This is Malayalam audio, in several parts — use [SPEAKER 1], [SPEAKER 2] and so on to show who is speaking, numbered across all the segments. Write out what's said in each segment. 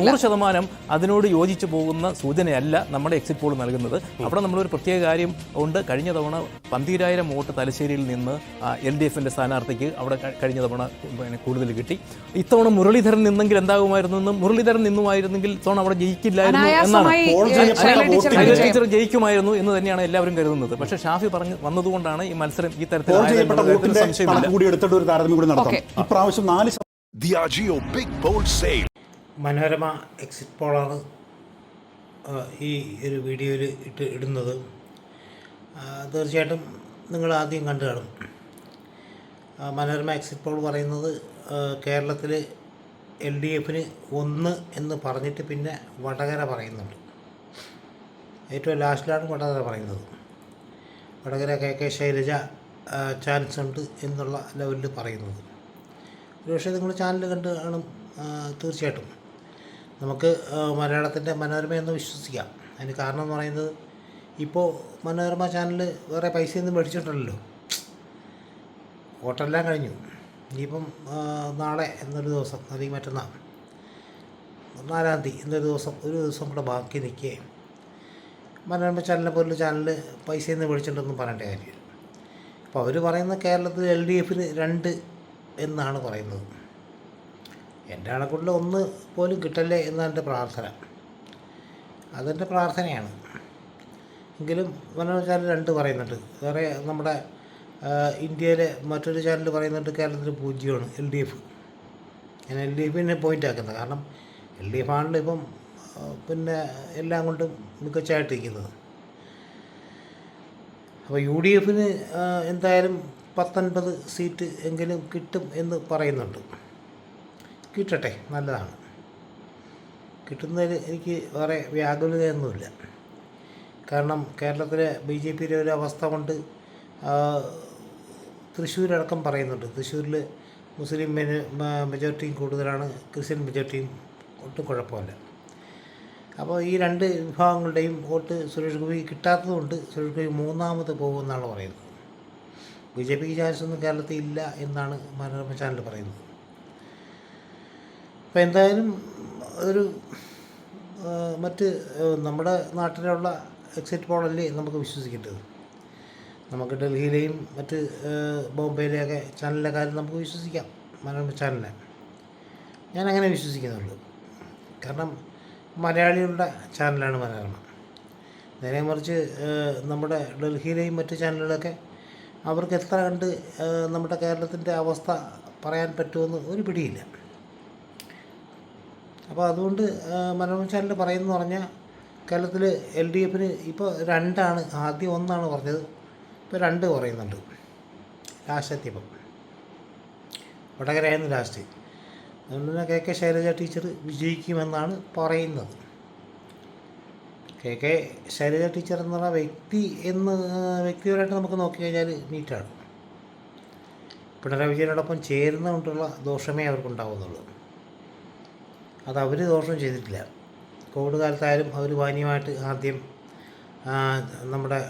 [SPEAKER 1] നൂറ് ശതമാനം അതിനോട് യോജിച്ചു പോകുന്ന സൂചനയല്ല നമ്മുടെ എക്സിറ്റ് പോൾ നൽകുന്നത്. അവിടെ നമ്മളൊരു പ്രത്യേക കാര്യം ഉണ്ട്. കഴിഞ്ഞ തവണ പന്തിരായിരം വോട്ട് തലശ്ശേരിയിൽ നിന്ന് എൽ ഡി എഫിന്റെ സ്ഥാനാർത്ഥിക്ക് അവിടെ കഴിഞ്ഞ തവണ കൂടുതൽ കിട്ടി. ഇത്തവണ മുരളീധരൻ നിന്നെങ്കിൽ എന്താകുമായിരുന്നു എന്നും? മുരളീധരൻ നിന്നുമായിരുന്നെങ്കിൽ ഇത്തവണ അവിടെ ജയിക്കില്ലായിരുന്നു എന്നാണ്.
[SPEAKER 2] ടീച്ചർ
[SPEAKER 1] ജയിക്കുമായിരുന്നു എന്ന് തന്നെയാണ് എല്ലാവരും കരുതുന്നത്. പക്ഷേ ഷാഫി പറഞ്ഞു വന്നതുകൊണ്ടാണ് ഈ മത്സരം ഈ തരത്തിൽ സംശയമില്ല.
[SPEAKER 3] ഒരു താരതമ്യം കൂടി നടത്താം. ഇപ്രാവശ്യം നാല്
[SPEAKER 4] Diageo Big Bold Sale.
[SPEAKER 5] Manorama exit പോളാണ് ഈ ഒരു വീഡിയോയിൽ ഇട്ട് ഇടുന്നത്. തീർച്ചയായിട്ടും നിങ്ങൾ ആദ്യം കണ്ടു കാണും. മനോരമ എക്സിറ്റ് പോൾ പറയുന്നത് കേരളത്തിൽ എൽ ഡി എഫിന് ഒന്ന് എന്ന് പറഞ്ഞിട്ട് പിന്നെ വടകര പറയുന്നുണ്ട്. ഏറ്റവും ലാസ്റ്റിലാണ് വടകര പറയുന്നത്. Vadakara K K Shailaja chance ഉണ്ട് എന്നുള്ള ലെവലിൽ പറയുന്നത്. ഒരുപക്ഷെ നിങ്ങൾ ചാനൽ കണ്ട് കാണും തീർച്ചയായിട്ടും. നമുക്ക് മലയാളത്തിന്റെ മനോരമയെന്ന് വിശ്വസിക്കാം. അതിന് കാരണം എന്ന് പറയുന്നത് ഇപ്പോൾ മനോരമ ചാനൽ വേറെ പൈസയൊന്നും മേടിച്ചിട്ടുണ്ടല്ലോ. വോട്ടെല്ലാം കഴിഞ്ഞു. ഇനിയിപ്പം നാളെ എന്നൊരു ദിവസം അല്ലെങ്കിൽ മറ്റന്നാൾ നാലാം തീയതി എന്നൊരു ദിവസം ഒരു ദിവസം കൂടെ ബാക്കി നിൽക്കുകയും മനോരമ ചാനലിനെ പോലുള്ള ചാനൽ പൈസയൊന്നും മേടിച്ചിട്ടുണ്ടെന്നും പറയേണ്ട കാര്യമില്ല. അപ്പോൾ അവർ പറയുന്ന കേരളത്തിൽ എൽ ഡി എഫിന് രണ്ട് എന്നാണ് പറയുന്നത്. എന്റെ കണക്കുള്ള ഒന്ന് പോലും കിട്ടല്ലേ എന്നാണ് എന്റെ പ്രാർത്ഥന. അതെന്റെ പ്രാർത്ഥനയാണ്. എങ്കിലും മനോരമ രണ്ട് പറയുന്നുണ്ട്. വേറെ നമ്മുടെ ഇന്ത്യയിലെ മറ്റൊരു ചാനൽ പറയുന്നുണ്ട് കേരളത്തിൽ പൂജ്യമാണ് എൽ ഡി എഫ്. ഞാൻ എൽ ഡി എഫിനെ പോയിന്റ് ആക്കുന്നത്. കാരണം എൽ ഡി എഫ് ആണല്ലോ ഇപ്പം പിന്നെ എല്ലാം കൊണ്ടും മികച്ചായിട്ടിരിക്കുന്നത് അപ്പോൾ യു ഡി എഫിന് എന്തായാലും പത്തൊൻപത് സീറ്റ് എങ്കിലും കിട്ടും എന്ന് പറയുന്നുണ്ട്. കിട്ടട്ടെ നല്ലതാണ്. കിട്ടുന്നതിൽ എനിക്ക് വേറെ വ്യാകുലതയൊന്നുമില്ല. കാരണം കേരളത്തിലെ ബി ജെ പിയിലെ ഒരു അവസ്ഥ കൊണ്ട് തൃശ്ശൂരടക്കം പറയുന്നുണ്ട്. തൃശ്ശൂരിൽ മുസ്ലിം മെജോറിറ്റിയും കൂടുതലാണ് ക്രിസ്ത്യൻ മെജോറിറ്റിയും ഒട്ടും കുഴപ്പമില്ല. അപ്പോൾ ഈ രണ്ട് വിഭാഗങ്ങളുടെയും വോട്ട് സുരേഷ് ഗോപി കിട്ടാത്തതുകൊണ്ട് സുരേഷ് ഗോപി മൂന്നാമത് പോകുമെന്നാണ് പറയുന്നത്. ബി ജെ പിക്ക് ചാൻസ് ഒന്നും കേരളത്തിൽ ഇല്ല എന്നാണ് മനോരമ ചാനൽ പറയുന്നത്. അപ്പോൾ എന്തായാലും ഒരു മറ്റ് നമ്മുടെ നാട്ടിലുള്ള എക്സിറ്റ് പോളല്ലേ നമുക്ക് വിശ്വസിക്കേണ്ടത്. നമുക്ക് ഡൽഹിയിലെയും മറ്റ് ബോംബെയിലെയൊക്കെ ചാനലിലെ കാര്യം നമുക്ക് വിശ്വസിക്കാം മനോരമ ചാനലിനെ. ഞാൻ അങ്ങനെ വിശ്വസിക്കുന്നുള്ളൂ. കാരണം മലയാളികളുടെ ചാനലാണ് മനോരമ നേരെ മറിച്ച് നമ്മുടെ ഡൽഹിയിലെയും മറ്റ് ചാനലുകളൊക്കെ അവർക്ക് എത്ര കണ്ട് നമ്മുടെ കേരളത്തിന്റെ അവസ്ഥ പറയാൻ പറ്റുമെന്ന് ഒരു പിടിയില്ല. അപ്പോൾ അതുകൊണ്ട് മനോരമ ചാനൽ പറയുന്നത് പറഞ്ഞാൽ കേരളത്തിൽ എൽ ഡി എഫിന് ഇപ്പോൾ രണ്ടാണ് ആദ്യം ഒന്നാണ് പറഞ്ഞത്. ഇപ്പോൾ രണ്ട് പറയുന്നുണ്ട്. ലാസ്റ്റ് എത്തിയപ്പം വടകരയായിരുന്നു ലാസ്റ്റ് അതുകൊണ്ട് തന്നെ കെ കെ ശൈലജ ടീച്ചർ വിജയിക്കുമെന്നാണ് പറയുന്നത്. കെ കെ ശൈലജ ടീച്ചർ എന്നുള്ള വ്യക്തി എന്ന് വ്യക്തിപരമായിട്ട് നമുക്ക് നോക്കിക്കഴിഞ്ഞാൽ നീറ്റാണ്. പിണറായി വിജയനോടൊപ്പം ചേരുന്നതുകൊണ്ടുള്ള ദോഷമേ അവർക്കുണ്ടാവുന്നുള്ളൂ. അത് അവർ ദോഷം ചെയ്തിട്ടില്ല. കോവിഡ് കാലത്തായാലും അവർ മാന്യമായിട്ട് ആദ്യം നമ്മുടെ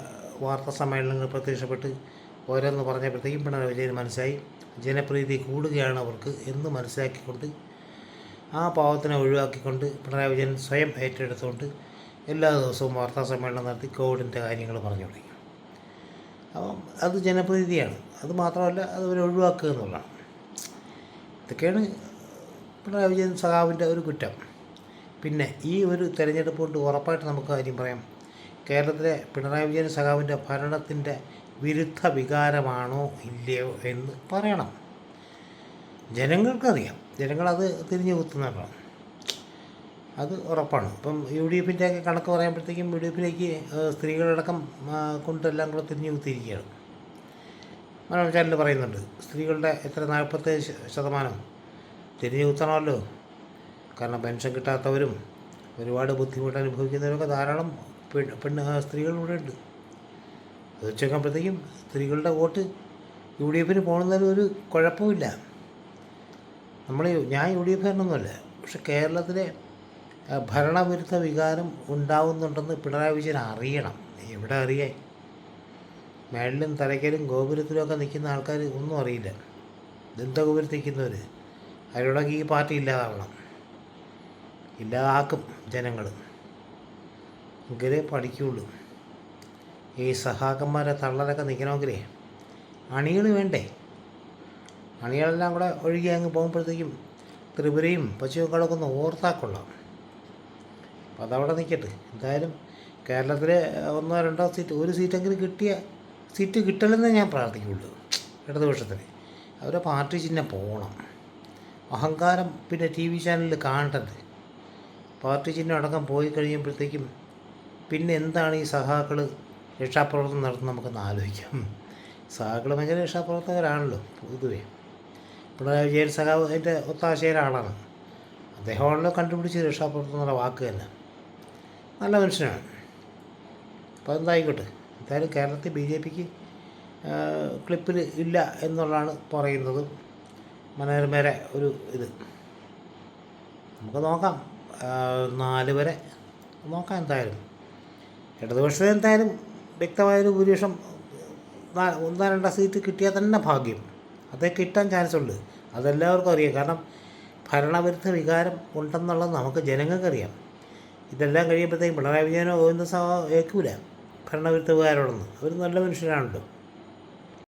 [SPEAKER 5] വാർത്താ സമ്മേളനങ്ങൾ പ്രത്യക്ഷപ്പെട്ട് ഓരോന്ന് പറഞ്ഞപ്പോഴത്തേക്കും പിണറായി വിജയൻ മനസ്സായി ജനപ്രീതി കൂടുകയാണ് അവർക്ക് എന്ന് മനസ്സിലാക്കിക്കൊണ്ട് ആ പാവത്തിനെ ഒഴിവാക്കിക്കൊണ്ട് പിണറായി വിജയൻ സ്വയം ഏറ്റെടുത്തുകൊണ്ട് എല്ലാ ദിവസവും വാർത്താ സമ്മേളനം നടത്തി കോവിഡിന്റെ കാര്യങ്ങൾ പറഞ്ഞു തുടങ്ങി. അപ്പം അത് ജനപ്രീതിയാണ്. അത് മാത്രമല്ല അത് അവരെ ഒഴിവാക്കുക എന്നുള്ളതാണ്. ഇതൊക്കെയാണ് പിണറായി വിജയൻ സഖാവിന്റെ ഒരു കുറ്റം. പിന്നെ ഈ ഒരു തെരഞ്ഞെടുപ്പ് കൊണ്ട് ഉറപ്പായിട്ട് നമുക്ക് കാര്യം പറയാം. കേരളത്തിലെ പിണറായി വിജയൻ സഖാവിന്റെ ഭരണത്തിന്റെ വിരുദ്ധ വികാരമാണോ ഇല്ലയോ എന്ന് പറയണം. ജനങ്ങൾക്കറിയാം. ജനങ്ങളത് തിരിഞ്ഞു കുത്തുന്നതാണ് അത് ഉറപ്പാണ്. ഇപ്പം യു ഡി എഫിന്റെ ഒക്കെ കണക്ക് പറയുമ്പോഴത്തേക്കും യു ഡി എഫിലേക്ക് സ്ത്രീകളടക്കം കൊണ്ടെല്ലാം കൂടെ തിരിഞ്ഞു കുത്തിയിരിക്കുകയാണ്. മലയാളം ചാനൽ പറയുന്നുണ്ട് സ്ത്രീകളുടെ എത്ര നാൽപ്പത്തേഴ് ശതമാനം തിരിഞ്ഞു കുത്തണമല്ലോ. കാരണം പെൻഷൻ കിട്ടാത്തവരും ഒരുപാട് ബുദ്ധിമുട്ട് അനുഭവിക്കുന്നവരൊക്കെ ധാരാളം പെണ്ണ് ഇവിടെ ഉണ്ട് അത് വെച്ച് നോക്കുമ്പോഴത്തേക്കും സ്ത്രീകളുടെ വോട്ട് യു ഡി എഫിന് പോകുന്നതിൽ ഒരു കുഴപ്പമില്ല. നമ്മൾ ഞാൻ യു ഡി എഫ് കാരനൊന്നുമല്ല. പക്ഷെ കേരളത്തിലെ ഭരണവിരുദ്ധ വികാരം ഉണ്ടാവുന്നുണ്ടെന്ന് പിണറായി വിജയൻ അറിയണം. എവിടെ അറിയാൻ മേളിലും തലയ്ക്കലും ഗോപുരത്തിലും ഒക്കെ നിൽക്കുന്ന ആൾക്കാർ ഒന്നും അറിയില്ല. ദന്തകുപുരത്തിരിക്കുന്നവർ അവരോടൊക്കെ ഈ പാർട്ടി ഇല്ലാതാവണം. ഇല്ലാതാക്കും ജനങ്ങൾ എങ്കിലേ പഠിക്കുള്ളൂ. ഈ സഹാക്കന്മാരെ തള്ളലൊക്കെ നിൽക്കണമെങ്കിലേ അണികൾ വേണ്ടേ? അണികളെല്ലാം കൂടെ ഒഴുകി അങ്ങ് പോകുമ്പോഴത്തേക്കും ത്രിപുരയും പശ്ചിമബംഗാളൊക്കെ ഒന്ന് ഓർത്താൽ അപ്പോൾ അതവിടെ നിൽക്കട്ടെ. എന്തായാലും കേരളത്തിൽ ഒന്നോ രണ്ടോ സീറ്റ് ഒരു സീറ്റെങ്കിലും കിട്ടിയ സീറ്റ് കിട്ടലെന്നേ ഞാൻ പ്രാർത്ഥിക്കുള്ളൂ ഇടതുപക്ഷത്തിന്. അവരെ പാർട്ടി ചിഹ്നം പോകണം. അഹങ്കാരം പിന്നെ ടി വി ചാനലിൽ കാണണ്ടത് പാർട്ടി ചിഹ്നം അടക്കം പോയി കഴിയുമ്പോഴത്തേക്കും പിന്നെ എന്താണ് ഈ സഹാക്കൾ രക്ഷാപ്രവർത്തനം നടത്തുന്ന നമുക്കൊന്ന് ആലോചിക്കാം. സഹാക്കൾ ഭയങ്കര രക്ഷാപ്രവർത്തകരാണല്ലോ പൊതുവേ. പിണറായി വിജയൻ സഖാവ് അതിന്റെ ഒത്താശയിലെ അദ്ദേഹമാണല്ലോ കണ്ടുപിടിച്ച് രക്ഷാപ്രവർത്തനം എന്നുള്ള വാക്ക് തന്നെ. നല്ല മനുഷ്യനാണ്. അപ്പോൾ എന്തായിക്കോട്ടെ എന്തായാലും കേരളത്തിൽ ബി ജെ പിക്ക് ക്ലിപ്പിൽ ഇല്ല എന്നുള്ളതാണ് പറയുന്നത് മനോരമയുടെ ഒരു ഇത്. നമുക്ക് നോക്കാം. നാല് വരെ നോക്കാം എന്തായാലും. ഇടതുപക്ഷത്തെ എന്തായാലും വ്യക്തമായൊരു ഭൂരിപക്ഷം ഒന്നാം രണ്ടാം സീറ്റ് കിട്ടിയാൽ തന്നെ ഭാഗ്യം. അതേ കിട്ടാൻ ചാൻസ് ഉണ്ട്. അതെല്ലാവർക്കും അറിയാം. കാരണം ഭരണവിരുദ്ധ വികാരം ഉണ്ടെന്നുള്ളത് നമുക്ക് ജനങ്ങൾക്കറിയാം. ഇതെല്ലാം കഴിയുമ്പോഴത്തേക്കും പിണറായി വിജയനോ സാവോ ഏൽക്കൂല ഭരണവിരുദ്ധ വികാരമുണ്ടെന്ന്. അവർ നല്ല മനുഷ്യരാണല്ലോ.